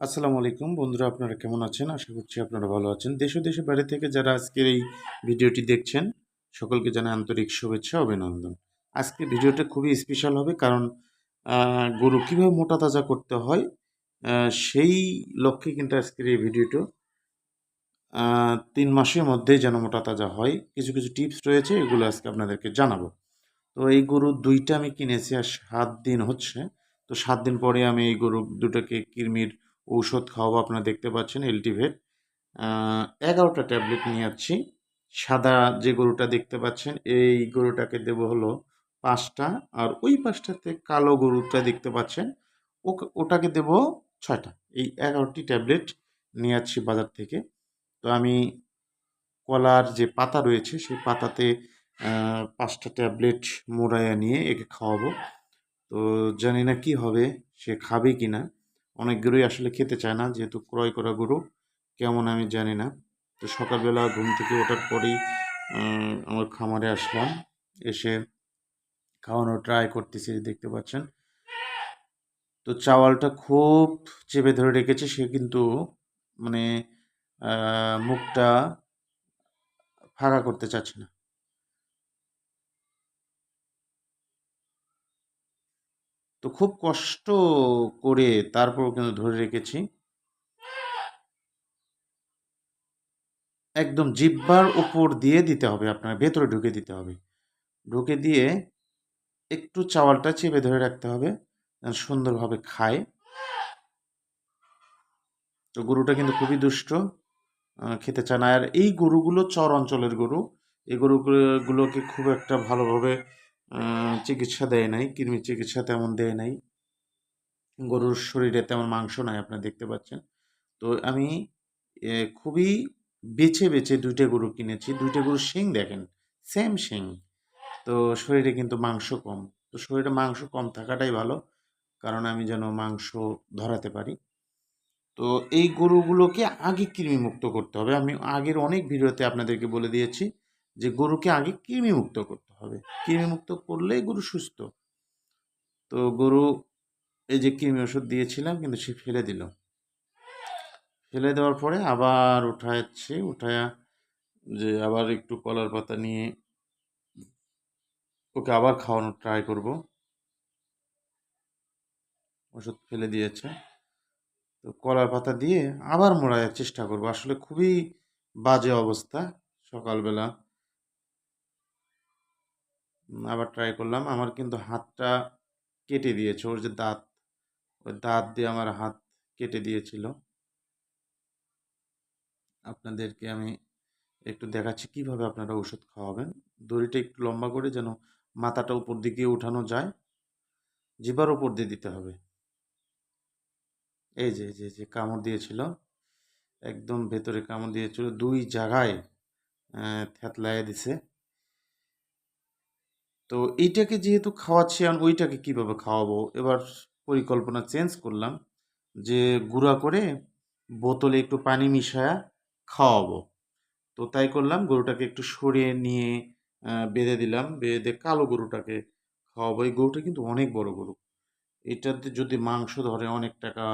আসসালামু আলাইকুম। বন্ধুরা, আপনারা কেমন আছেন? আশা করছি আপনারা ভালো আছেন। দেশ ও দেশের বাইরে থেকে যারা আজকের এই ভিডিওটি দেখছেন, সকলকে জানাই আন্তরিক শুভেচ্ছা, অভিনন্দন। আজকে ভিডিওটা খুবই স্পেশাল হবে কারণ গরু কীভাবে মোটা তাজা করতে হয় সেই লক্ষ্যে কিন্তু আজকের এই ভিডিওটা তিন মাসের মধ্যেই যেন মোটা তাজা হয়। কিছু কিছু টিপস রয়েছে, এগুলো আজকে আপনাদেরকে জানাব। তো এই গরু দুইটা আমি কিনেছি, আর সাত দিন হচ্ছে। তো সাত দিন পরে আমি এই গরু দুটোকে কৃমির ঔষধ খাওয়াবো, আপনারা দেখতে পাচ্ছেন এলটিভেট। এগারোটা ট্যাবলেট নিয়ে যাচ্ছি। সাদা যে গরুটা দেখতে পাচ্ছেন, এই গরুটাকে দেব হলো পাঁচটা। আর ওই পাঁচটাতে কালো গরুটা দেখতে পাচ্ছেন ওটাকে দেব ছয়টা। এই এগারোটি ট্যাবলেট নিয়ে যাচ্ছি বাজার থেকে। তো আমি কলার যে পাতা রয়েছে, সেই পাতাতে পাঁচটা ট্যাবলেট মোড়াইয়া নিয়ে একে খাওয়াবো। তো জানি না কি হবে, সে খাবে কি না অনেক গরুই আসলে খেতে চায় না, যেহেতু ক্রয় করা গরু, কেমন আমি জানি না। তো সকালবেলা ঘুম থেকে ওঠার পরেই আমার খামারে আসলাম, এসে খাওয়ানোর ট্রাই করতেছি, দেখতে পাচ্ছেন। তো চাওয়ালটা খুব চেপে ধরে রেখেছে, সে কিন্তু মানে মুখটা ফাঁকা করতে চাচ্ছে না। তো খুব কষ্ট করে তারপর কিন্তু ধরে রেখেছি। একদম জিহ্বার উপর দিয়ে দিতে হবে, আপনার ভেতরে ঢুকে দিতে হবে। ঢুকে দিয়ে একটু চাওয়ালটা চেপে ধরে রাখতে হবে, যেন সুন্দরভাবে খায়। তো গরুটা কিন্তু খুবই দুষ্ট খেতে চায় না। আর এই গরুগুলো চর অঞ্চলের গরু, এই গরুগুলোকে খুব একটা ভালোভাবে চিকিৎসা দেয় নাই কৃমির চিকিৎসা তেমন দেয় নাই। গরুর শরীরে তেমন মাংস নাই আপনারা দেখতে পাচ্ছেন। তো আমি খুবই বেছে বেছে দুইটা গরু কিনেছি। দুইটা গরুর শিং দেখেন সেম শিং। তো শরীরে কিন্তু মাংস কম। তো শরীরে মাংস কম থাকাটাই ভালো, কারণ আমি যেন মাংস ধরাতে পারি। তো এই গরুগুলোকে আগে কৃমিমুক্ত করতে হবে। আমি আগের অনেক ভিডিওতে আপনাদেরকে বলে দিয়েছি যে গরুকে আগে কৃমিমুক্ত করতে হবে। কৃমিমুক্ত করলেই গরু সুস্থ। তো গরু এই যে কৃমি ওষুধ দিয়েছিলাম, কিন্তু সে ফেলে দিল। ফেলে দেওয়ার পরে আবার উঠাচ্ছি, উঠায়া যে আবার একটু কলার পাতা নিয়ে ওকে আবার খাওয়ানোর ট্রাই করব। ওষুধ ফেলে দিয়েছে। তো কলার পাতা দিয়ে আবার মোড়ার চেষ্টা করব। আসলে খুবই বাজে অবস্থা সকালবেলা। আবার ট্রাই করলাম। আমার কিন্তু হাতটা কেটে দিয়েছে। ওর যে দাঁত ওই দাঁত দিয়ে আমার হাত কেটে দিয়েছিল। আপনাদেরকে আমি একটু দেখাচ্ছি কীভাবে আপনারা ওষুধ খাওয়াবেন। দড়িটা একটু লম্বা করে যেন মাথাটা উপর দিকে উঠানো যায়। জিবার উপর দিয়ে দিতে হবে। এই যে যে যে কামড় দিয়েছিল। একদম ভেতরে কামড় দিয়েছিল। দুই জায়গায় আহ, থ্যাতলাইয়া দিছে। তো এইটাকে যেহেতু খাওয়াচ্ছি আমি ওইটাকে কীভাবে খাওয়াবো? এবার পরিকল্পনা চেঞ্জ করলাম যে গুঁড়া করে বোতলে একটু পানি মিশায়া খাওয়াবো। তো তাই করলাম, গরুটাকে একটু সরিয়ে নিয়ে বেঁধে দিলাম, বেঁধে কালো গরুটাকে খাওয়াবো। এই গরুটা কিন্তু অনেক বড় গরু। এটাতে যদি মাংস ধরে অনেক টাকা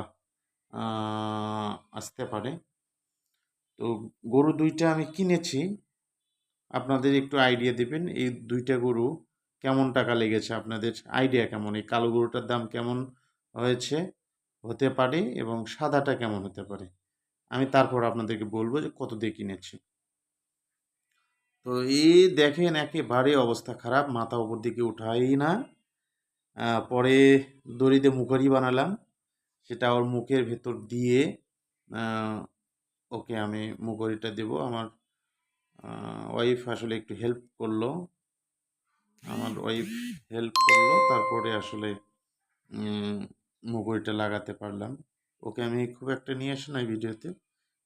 আসতে পারে। তো গরু দুইটা আমি কিনেছি। আপনাদের একটু আইডিয়া দিবেন, এই দুইটা গরু কেমন টাকা লেগেছে, আপনাদের আইডিয়া কেমন? এই কালো গরুটার দাম কেমন হয়েছে? হতে পারে এবং সাদাটা কেমন হতে পারে? আমি তারপর আপনাদেরকে বলব যে কত দিয়ে কিনেছি। তো এই দেখেন একেবারে অবস্থা খারাপ, মাথা উপর দিকে উঠাই না। পরে দড়িতে মুখারি বানালাম, সেটা ওর মুখের ভেতর দিয়ে ওকে আমি মুখরিটা দেব। আমার ওয়াইফ আসলে একটু হেল্প করল। ওয়াইফ হেল্প করল। তারপরে আসলে মুগুরিটা লাগাতে পারলাম। ওকে আমি খুব একটা নিয়ে আসি না ভিডিওতে।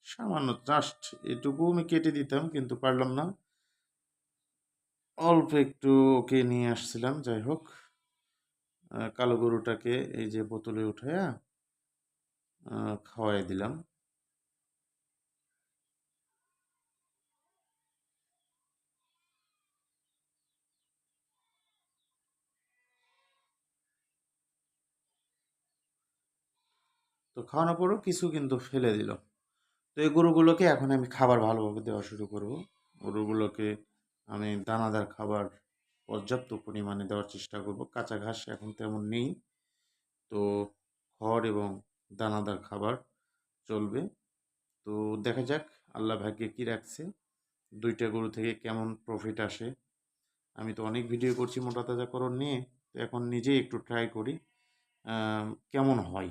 সামান্য জাস্ট এটুকু আমি কেটে দিতাম কিন্তু পারলাম না। অল্প একটু ওকে নিয়ে আসছিলাম যাই হোক। কালো গরুটাকে এই যে বোতলে উঠাইয়া আহ, খাওয়াই দিলাম। তো খাওয়ানোর পরেও কিছু কিন্তু ফেলে দিল। তো এই গরুগুলোকে এখন আমি খাবার ভালোভাবে দেওয়া শুরু করব। গরুগুলোকে আমি দানাদার খাবার পর্যাপ্ত পরিমাণে দেওয়ার চেষ্টা করব। কাঁচা ঘাস এখন তেমন নেই। তো খড় এবং দানাদার খাবার চলবে। তো দেখা যাক, আল্লাহ ভাগ্যে কী রাখছে। দুইটা গরু থেকে কেমন প্রফিট আসে। আমি তো অনেক ভিডিও করছি মোটা তাজাকরণ নিয়ে। তো এখন নিজেই একটু ট্রাই করি কেমন হয়।